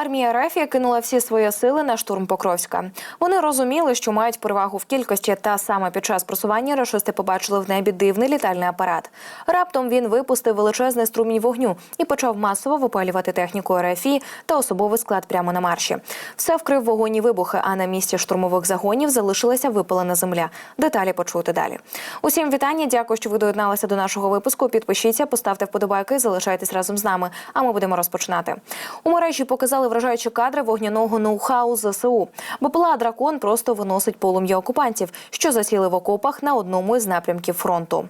Армія Рефія кинула всі свої сили на штурм Покровська. Вони розуміли, що мають перевагу в кількості, та саме під час просування рашисти побачили в небі дивний літальний апарат. Раптом він випустив величезний струмінь вогню і почав масово випалювати техніку РФІ та особовий склад прямо на марші. Все вкрив вогонь і вибухи. А на місці штурмових загонів залишилася випалена земля. Деталі почути далі. Усім вітання. Дякую, що ви доєдналися до нашого випуску. Підпишіться, поставте вподобайки, залишайтесь разом з нами. А ми будемо розпочинати. У мережі показали вражаючі кадри вогняного ноу-хау ЗСУ. БПЛА дракон просто виносить полум'я окупантів, що засіли в окопах на одному із напрямків фронту.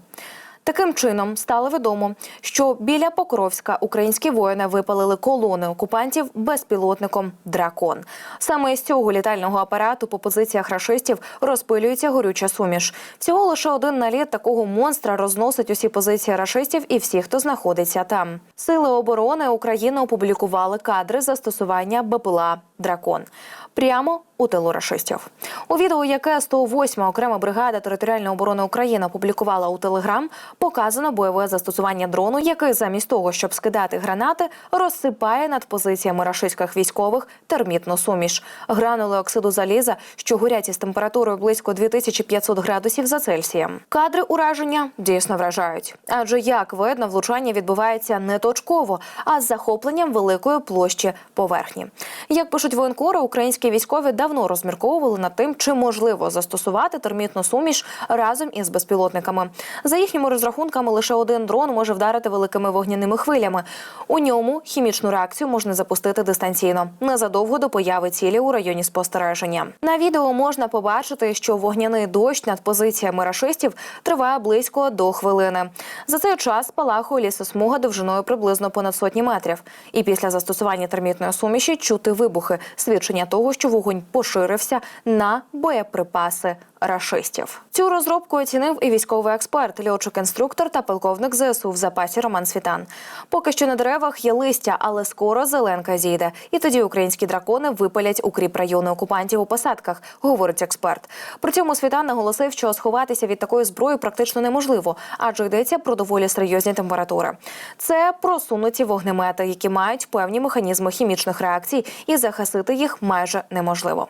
Таким чином стало відомо, що біля Покровська українські воїни випалили колони окупантів безпілотником Дракон. Саме із цього літального апарату по позиціях рашистів розпилюється горюча суміш. Всього лише один наліт такого монстра розносить усі позиції рашистів і всіх, хто знаходиться там. Сили оборони України опублікували кадри застосування БПЛА Дракон прямо у тилу рашистів. У відео, яке 108-ма окрема бригада територіальної оборони України опублікувала у Телеграм, показано бойове застосування дрону, який замість того, щоб скидати гранати, розсипає над позиціями рашистських військових термітну суміш, гранули оксиду заліза, що горять із температурою близько 2500 градусів за Цельсієм. Кадри ураження дійсно вражають, адже як видно, влучання відбувається не точково, а з захопленням великої площі поверхні. Як пишуть воєнкори, українські військові давно розмірковували над тим, чи можливо застосувати термітну суміш разом із безпілотниками. За їхніми розрахунками, лише один дрон може вдарити великими вогняними хвилями. У ньому хімічну реакцію можна запустити дистанційно незадовго до появи цілі у районі спостереження. На відео можна побачити, що вогняний дощ над позиціями рашистів триває близько до хвилини. За цей час спалахує лісосмуга довжиною приблизно понад сотні метрів. І після застосування термітної суміші чути вибухи, свідчення того, що вогонь поширився на боєприпаси рашистів. Цю розробку оцінив і військовий експерт, льотчик-інструктор та полковник ЗСУ в запасі Роман Світан. Поки що на деревах є листя, але скоро зеленка зійде. І тоді українські дракони випалять укріп райони окупантів у посадках, говорить експерт. При цьому Світан наголосив, що сховатися від такої зброї практично неможливо, адже йдеться про доволі серйозні температури. Це просунуті вогнемети, які мають певні механізми хімічних реакцій, і захистити їх майже неможливо.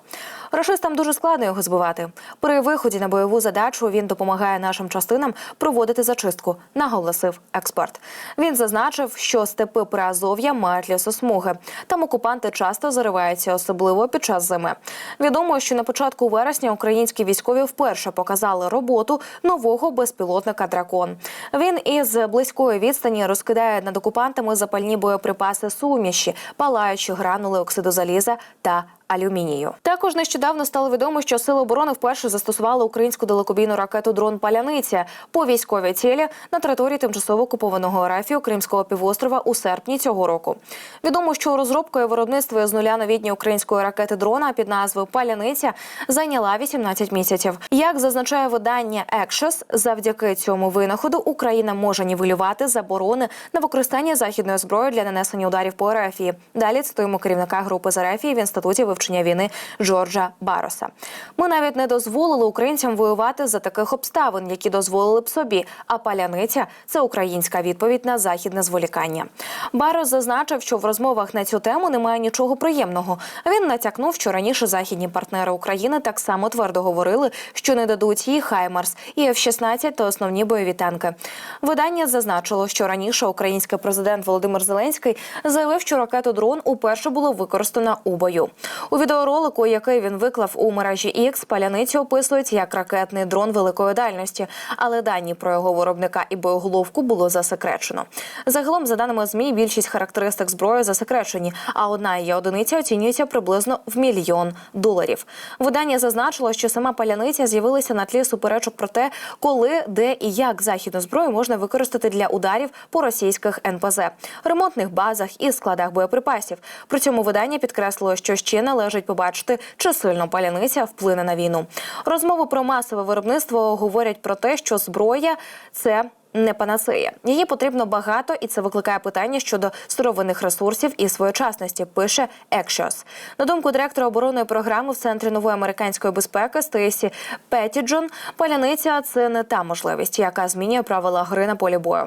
Рашистам дуже складно його збивати. При виході на бойову задачу він допомагає нашим частинам проводити зачистку, наголосив експерт. Він зазначив, що степи Приазов'я мають лісосмуги. Там окупанти часто зариваються, особливо під час зими. Відомо, що на початку вересня українські військові вперше показали роботу нового безпілотника Дракон. Він із близької відстані розкидає над окупантами запальні боєприпаси суміші, палаючі гранули оксиду заліза та алюмінію. Також нещодавно стало відомо, що сили оборони вперше застосували українську далекобійну ракету дрон Паляниця по військовій цілі на території тимчасово окупованого арафію Кримського півострова у серпні цього року. Відомо, що розробка і виробництво з нуля новітньої української ракети дрона під назвою Паляниця зайняла 18 місяців. Як зазначає видання Екшес, завдяки цьому винаходу Україна може нівелювати заборони на використання західної зброї для нанесення ударів по арафії. Далі цитуємо керівника групи з арафії в інституті вивчення війни Джорджа Бароса. Ми навіть не дозволили українцям воювати за таких обставин, які дозволили б собі. А паляниця це українська відповідь на західне зволікання. Барос зазначив, що в розмовах на цю тему немає нічого приємного. Він натякнув, що раніше західні партнери України так само твердо говорили, що не дадуть їй Хаймарс і F-16 та основні бойові танки. Видання зазначило, що раніше український президент Володимир Зеленський заявив, що ракету дрон уперше було використано у бою. У відеоролику, який він виклав у мережі X, паляницю описують як ракетний дрон великої дальності, але дані про його виробника і боєголовку було засекречено. Загалом, за даними змі, більшість характеристик зброї засекречені, а одна її одиниця оцінюється приблизно в мільйон доларів. Видання зазначило, що сама паляниця з'явилася на тлі суперечок про те, коли, де і як західну зброю можна використати для ударів по російських НПЗ, ремонтних базах і складах боєприпасів. При цьому видання підкреслило, що ще належить побачити, чи сильно паляниця вплине на війну. Розмови про масове виробництво говорять про те, що зброя це не панацея. Її потрібно багато, і це викликає питання щодо сировинних ресурсів і своєчасності. Пише Екшос. На думку директора оборонної програми в центрі нової американської безпеки Стейсі Петтіджон, паляниця це не та можливість, яка змінює правила гри на полі бою.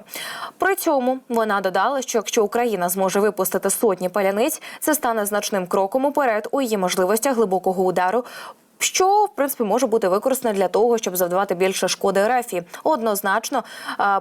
При цьому вона додала, що якщо Україна зможе випустити сотні паляниць, це стане значним кроком уперед у її можливостях глибокого удару. Що в принципі може бути використане для того, щоб завдавати більше шкоди РФ, однозначно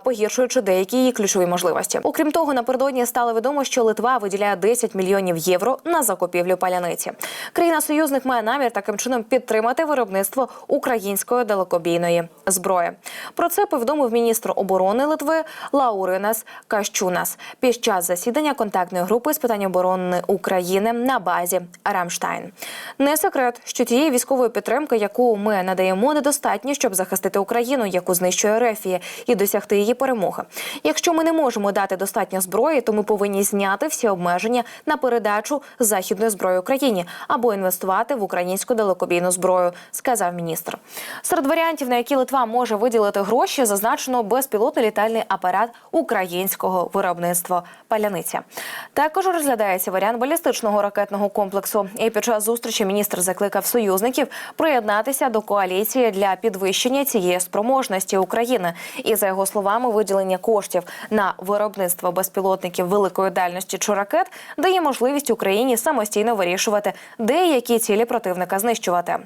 погіршуючи деякі її ключові можливості. Окрім того, напередодні стало відомо, що Литва виділяє 10 мільйонів євро на закупівлю паляниці. Країна-союзник має намір таким чином підтримати виробництво української далекобійної зброї. Про це повідомив міністр оборони Литви Лауринас Кащунас під час засідання контактної групи з питань оборони України на базі Рамштайн. Не секрет, що тієї військової підтримки, яку ми надаємо, недостатньо, щоб захистити Україну, яку знищує Рефія, і досягти її перемоги. Якщо ми не можемо дати достатньо зброї, то ми повинні зняти всі обмеження на передачу західної зброї Україні або інвестувати в українську далекобійну зброю, сказав міністр. Серед варіантів, на які Литва може виділити гроші, зазначено безпілотний літальний апарат українського виробництва паляниця. Також розглядається варіант балістичного ракетного комплексу. І під час зустрічі міністр закликав союзників приєднатися до коаліції для підвищення цієї спроможності України. І за його словами, виділення коштів на виробництво безпілотників великої дальності чи ракет дає можливість Україні самостійно вирішувати, де які цілі противника знищувати.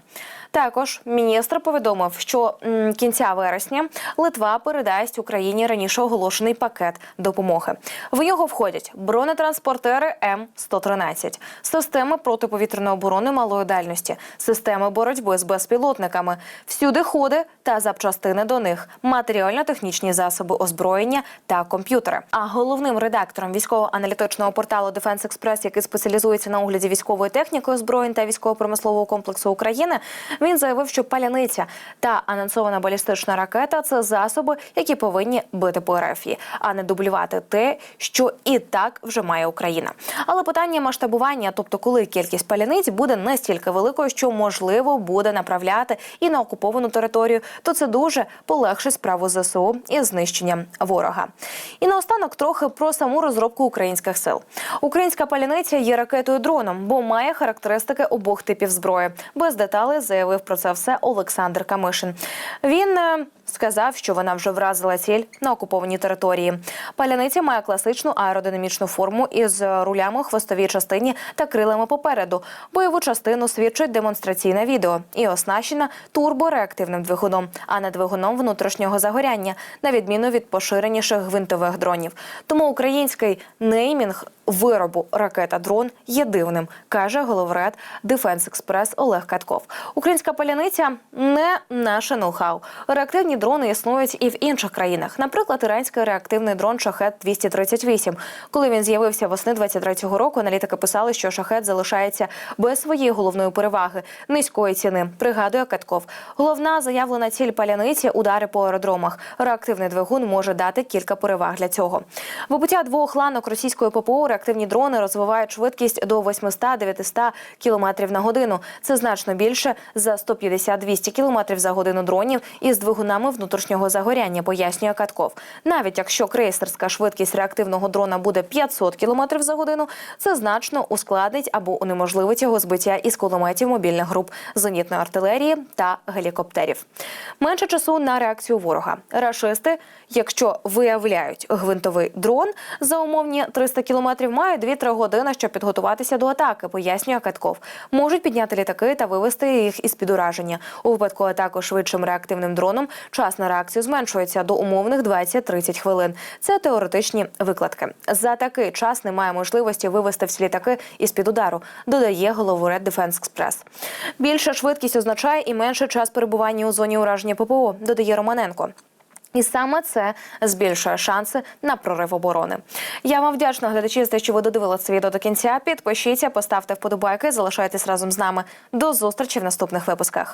Також міністр повідомив, що кінця вересня Литва передасть Україні раніше оголошений пакет допомоги. В нього входять бронетранспортери М 113 системи протиповітряної оборони малої дальності, системи боротьби з безпілотниками, всюди ходи та запчастини до них, матеріально-технічні засоби озброєння та комп'ютери. А головним редактором військово-аналітичного порталу Defense Express, який спеціалізується на огляді військової техніки озброєнь та військово-промислового комплексу України, він заявив, що паляниця та анонсована балістична ракета це засоби, які повинні бити по РФ, а не дублювати те, що і так вже має Україна. Але питання масштабування, тобто коли кількість паляниць буде настільки великою, що можливо буде направляти і на окуповану територію, то це дуже полегшить справу ЗСУ із знищенням ворога. І наостанок трохи про саму розробку українських сил. Українська паляниця є ракетою дроном, бо має характеристики обох типів зброї. Без деталей заявив про це все Олександр Камишин. Він е, сказав, що вона вже вразила ціль на окупованій території. Паляниця має класичну аеродинамічну форму із рулями у хвостовій частині та крилами попереду. Бойову частину свідчить демонстраційне відео і оснащена турбореактивним двигуном, а не двигуном внутрішнього загоряння, на відміну від поширеніших гвинтових дронів. Тому український неймінг виробу ракета дрон є дивним, каже головред Defense Express Олег Катков. Українська паляниця не наше ноу-хау. Реактивні дрони існують і в інших країнах. Наприклад, іранський реактивний дрон Шахет 238 Коли він з'явився восени 23-го року, аналітики писали, що шахет залишається без своєї головної переваги низької ціни. Пригадує Катков. Головна заявлена ціль паляниці удари по аеродромах. Реактивний двигун може дати кілька переваг для цього. Вибуття двох ланок російської ППО реактивні дрони розвивають швидкість до 800-900 км на годину. Це значно більше за 150-200 км за годину дронів із двигунами внутрішнього загоряння, пояснює Катков. Навіть якщо крейсерська швидкість реактивного дрона буде 500 км за годину, це значно ускладнить або унеможливить його збиття із кулеметів мобільних груп зенітної артилерії та гелікоптерів. Менше часу на реакцію ворога. Рашисти, якщо виявляють гвинтовий дрон за умовні 300 кілометрів, мають 2-3 години, щоб підготуватися до атаки, пояснює Катков. Можуть підняти літаки та вивести їх із під ураження. У випадку атаки швидшим реактивним дроном час на реакцію зменшується до умовних 20-30 хвилин. Це теоретичні викладки. За такий час немає можливості вивести всі літаки із під удару, додає головуред Defense Express. Більша швидкість означає і менший час перебування у зоні ураження ППО, додає Романенко. І саме це збільшує шанси на прорив оборони. Я вам вдячна глядачі за те, що ви додивилися це відео до кінця. Підпишіться, поставте вподобайки, залишайтесь разом з нами. До зустрічі в наступних випусках.